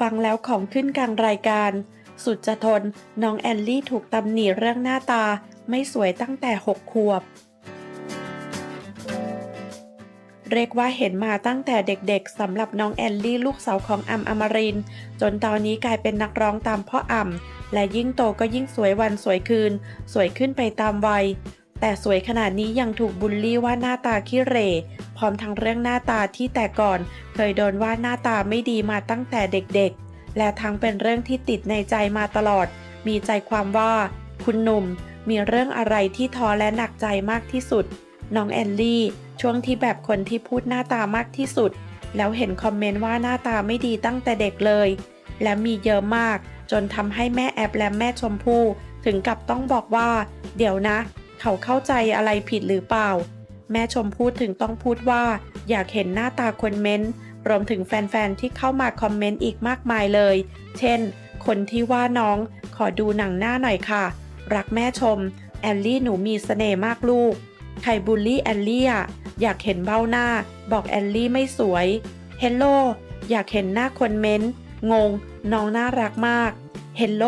ฟังแล้วของขึ้นกลางรายการ สุดจะทน น้องแอลลี่ถูกตำหนิเรื่องหน้าตาไม่สวยตั้งแต่ 6 ขวบ เรียกว่าเห็นมาตั้งแต่เด็กๆสำหรับน้องแอลลี่ลูกสาวของอัมอมริน จนตอนนี้กลายเป็นนักร้องตามพ่ออ่ำและยิ่งโตก็ยิ่งสวยวันสวยคืน สวยขึ้นไปตามวัย แต่สวยขนาดนี้ยังถูกบูลลี่ว่าหน้าตาขี้เหร่ พร้อมทั้งเรื่องหน้าตาที่แต่ก่อน เคยโดนว่าหน้าตาไม่ดีมาตั้งแต่เด็กๆ และทั้งเป็นเรื่องที่ติดในใจมาตลอด มีใจความว่า คุณหนุ่ม มีเรื่องอะไรที่ท้อและหนักใจมากที่สุด น้องแอลลี่ ช่วงที่แบบคนที่พูดหน้าตามากที่สุด แล้วเห็นคอมเมนต์ว่าหน้าตาไม่ดีตั้งแต่เด็กเลย และมีเยอะมาก จนทำให้แม่แอปและแม่ชมพู่ถึงกับต้องบอกว่า เดี๋ยวนะ เขาเข้าใจอะไรผิดหรือเปล่า แม่ชมพู่ถึงต้องพูดว่า อยากเห็นหน้าตาคนเม้นต์รวมถึงแฟนๆ ที่เข้ามาคอมเมนต์อีกมากมายเลย เช่น คนที่ว่าน้องขอดูหนังหน้าหน่อยค่ะ รักแม่ชม แอลลี่หนูมีเสน่ห์มากลูกใครบูลลี่แอลลี่อะอยากเห็นเบ้าหน้า บอกแอลลี่ไม่สวย เฮลโล อยากเห็นหน้าคนเม้นต์งง น้องน่ารักมาก เฮลโล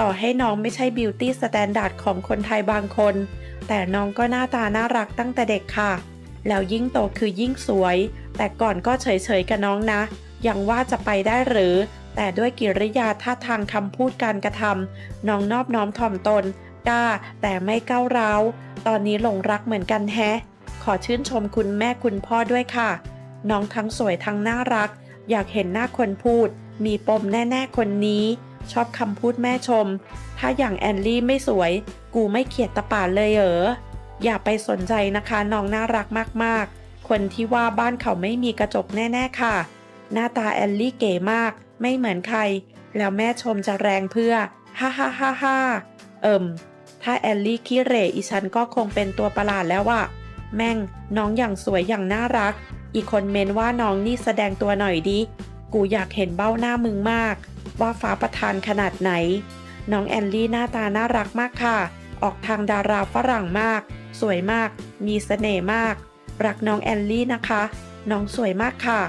ต่อให้น้องไม่ใช่บิวตี้สแตนดาร์ดของคนไทยบางคน แต่น้องก็หน้าตาน่ารักตั้งแต่เด็กค่ะ แล้วยิ่งโตคือยิ่งสวย แต่ก่อนก็เฉยๆกับน้องนะ ยังว่าจะไปได้หรือ แต่ด้วยกิริยาท่าทางคำพูดการกระทำน้องนอบน้อมถ่อมตนกล้าแต่ไม่ก้าวร้าว ตอนนี้หลงรักเหมือนกันแฮะ ขอชื่นชมคุณแม่คุณพ่อด้วยค่ะ น้องทั้งสวยทั้งน่ารัก อยากเห็นหน้าคนพูด มีปมแน่ ๆ คนนี้ ชอบคำพูดแม่ชม ถ้าอย่างแอนลี่ไม่สวย กูไม่เขียดตะป่านเลยเหรอ อย่าไปสนใจนะคะน้องน่ารักมากๆ คนที่ว่าบ้านเขาไม่มีกระจกแน่ ๆ ค่ะ หน้าตาแอลลี่เก๋มาก ไม่เหมือนใคร แล้วแม่ชมจะแรงเพื่อ ฮ่าฮ่าฮ่าฮ่าเอิมถ้าแอลลี่ขี้เหร่อีฉันก็คงเป็นตัวประหลาดแล้วอะแม่งน้องอย่างสวยอย่างน่ารัก อีกคนเมนว่าน้องนี่แสดงตัวหน่อยดิ กูอยากเห็นเบ้าหน้ามึงมาก ว่าฟ้าประทานขนาดไหน น้องแอนลี่หน้าตาน่ารักมากค่ะ ออกทางดาราฝรั่งมาก สวยมาก มีเสน่ห์มาก รักน้องแอนลี่นะคะ น้องสวยมากค่ะ